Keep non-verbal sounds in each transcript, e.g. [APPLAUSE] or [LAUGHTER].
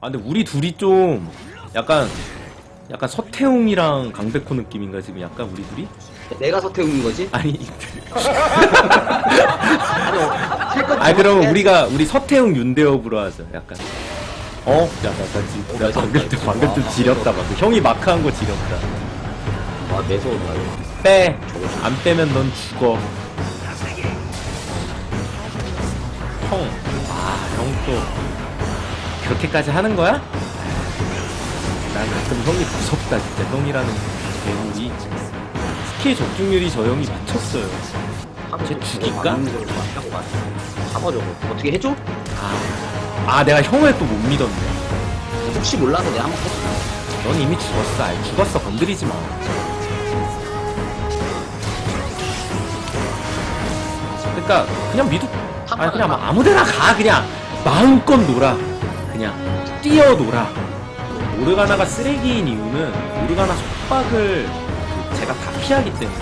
아 근데 우리 둘이 좀 약간 약간 서태웅이랑 강백호 느낌인가 지금 약간 우리 둘이? 내가 서태웅인 거지? 아니 [LAUGHS] 아니, 어, 아 그러면 우리가 우리 서태웅 윤대엽으로 하죠 약간 어? 야나 나 방금 좀 방금 좀 지렸다 방금 형이 마크한 거 지렸다 아, 매서운다. 빼안 빼면 넌 죽어 형아형 또 그렇게까지 하는 거야? 난 가끔 형이 무섭다 진짜 형이라는 괴물이 스킬 적중률이 저 형이 미쳤어요 쟤 죽일까? 잡아 저거. 어떻게 해줘? 아, 아 내가 형을 또 못 믿었네 혹시 몰라서 내가 한번 해줘. 넌 이미 죽었어 아이, 죽었어 건드리지 마 그러니까 그냥 미드 아니 그냥 막 아무데나 가. 그냥 마음껏 놀아. 그냥 뛰어 놀아. 오르가나가 쓰레기인 이유는 오르가나 속박을 그 제가 다 피하기 때문에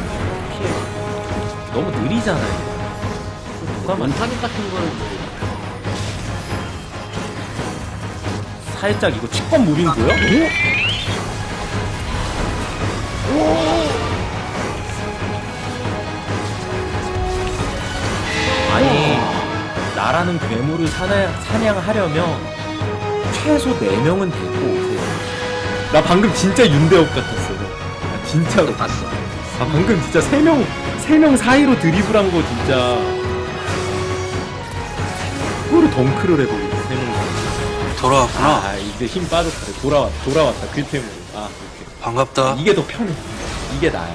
피해 너무 느리잖아요. 누가 만 원타격 같은 거는 살짝 이거 직권 무빙 보여? 나라는 괴물을 사냥, 사냥 하려면 최소 4명은 데리고 오세요. 나 방금 진짜 윤대엽 같았어. 나 진짜로 또 봤어. 아 방금 진짜 3명 3명 사이로 드리블한 거 진짜. 그거를 덩크를 해버리네 3명 사이 돌아왔구나. 아 이제 힘 빠졌다. 돌아왔 돌아왔다. 그 때문에. 아 이렇게. 반갑다. 이게 더 편해. 이게 나야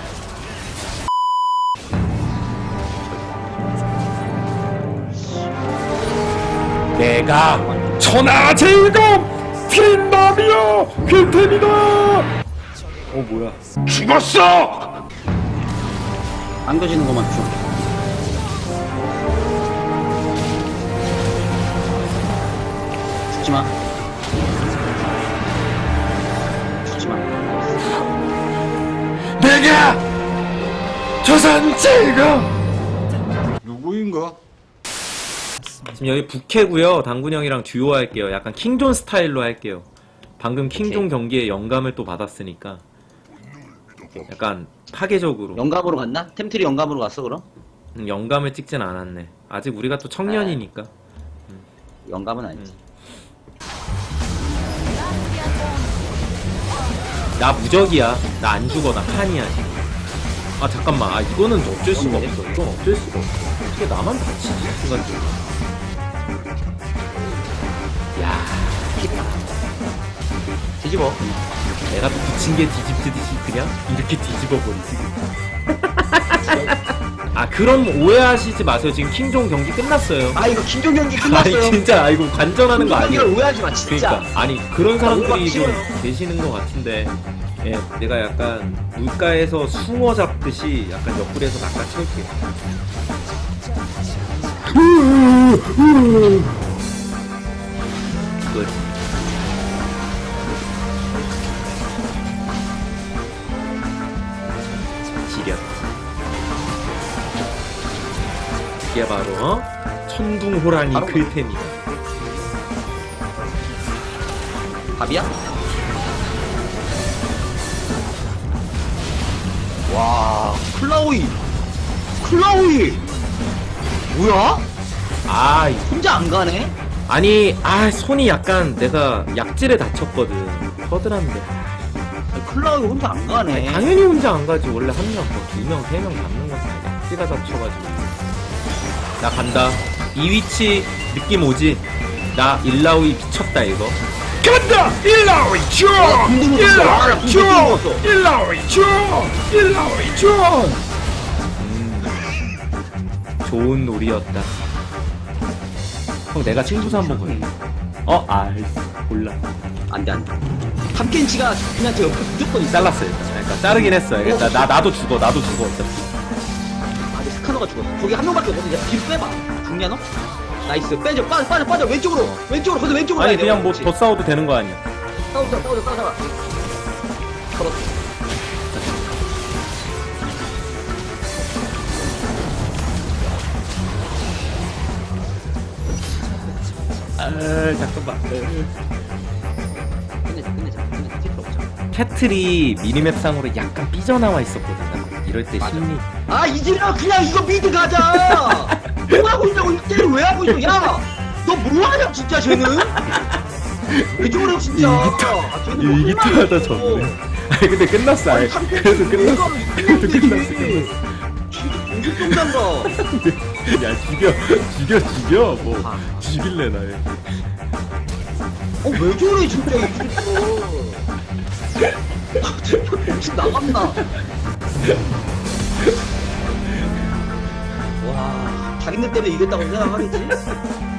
내가 천하 제일검 틴남이여 퀸템이다 어 뭐야 죽었어! 안겨지는 것만 줘. 죽지 마. 죽지 마. 내가 조선 제일검! 누구인가? 지금 여기 부캐고요 당군 형이랑 듀오 할게요 약간 킹존 스타일로 할게요 방금 킹존 오케이. 경기에 영감을 또 받았으니까 약간 파괴적으로 영감으로 갔나? 템트리 영감으로 갔어 그럼? 음, 영감을 찍진 않았네 아직 우리가 또 청년이니까 영감은 아니지. 나 무적이야. 나 안 죽어. 나 칸이야 지금. 아 잠깐만. 아 이거는 어쩔 수가 없어. 이건 어쩔 수가 없어. 어떻게 나만 다치지 순간적으로. 뒤집어. 내가 또 붙인 게 뒤집듯이 그냥 이렇게 뒤집어 버리지. 아 그럼 오해하시지 마세요. 지금 킹종 경기 끝났어요. 아 이거 긴종 경기 아니 끝났어요. 진짜 아 이거 관전하는 거 아니에요. 오해하지 마 진짜. 그러니까 아니 그런 사람들이 오해하기 좀 싫어요. 계시는 것 같은데 예, 내가 약간 물가에서 숭어 잡듯이 약간 옆구리에서 낚아채울게 그거지 지렸 이게 바로 어? 천둥 호랑이 바로 클템이다 밥이야? 와 클라우이 클라우이 뭐야? 아 혼자 안 가네? 아니 아 손이 약간 내가 약질에 다쳤거든 퍼드란데 아니, 클라우이 혼자 안 가네 당연히 혼자 안 가지 원래 한 명, 뭐 두 명, 세명 잡는 건데 약지가 다쳐가지고 나 간다 이 위치 느낌 오지? 나 일라우이 미쳤다 이거 간다! 일라오이 줘! 아. 아, 나 궁금 줘! 먹었어. 일라오이 줘! 일라오이 줘! 좋은 놀이였다 형 내가 친구사 한번 걸게 어? 아이씨 몰라 안 돼 안 돼 함켄치가 그냥 제 옆에 무조건 있어. 잘랐어요. 일단. 그러니까 자르긴 했어요. 그러니까 나 어. 나도 죽어, 나도 죽어. 어차피. 아, 내 스카너가 죽었어. 거기 한 명밖에 없거든. 야, 뒤로 빼봐. 죽냐, 너? 나이스. 빼줘, 빠져, 빠져, 빠져. 왼쪽으로. 왼쪽으로. 거기 왼쪽으로. 아니 그냥 뭐더 싸워도 되는 거 아니야? 싸우자, 싸우자, 싸우자. 걸었어. 아 잠깐만. 캐틀이 미니맵 상으로 약간 삐져나와 있었거든. 이럴 때 맞아. 심리. 아 이제는 그냥 이거 미드 가자 [LAUGHS] 뭐 하고 있냐고 이때를 왜 하고 있어 야너 뭐하냐 진짜 쟤는 [LAUGHS] 왜 저래 진짜 아, 쟤는 뭐 졌네. 아니 근데 끝났어. 아니, 아니, 그래도 끝났어. 그래도 끝났어. 공식 정단다 [LAUGHS] 야 죽여, 죽여, 죽여. 뭐 아. 죽일래 나. 어왜 저래 진짜 이 새끼 아 진짜 정신 나갔나 와 자기네 때문에 이겼다고 생각하겠지?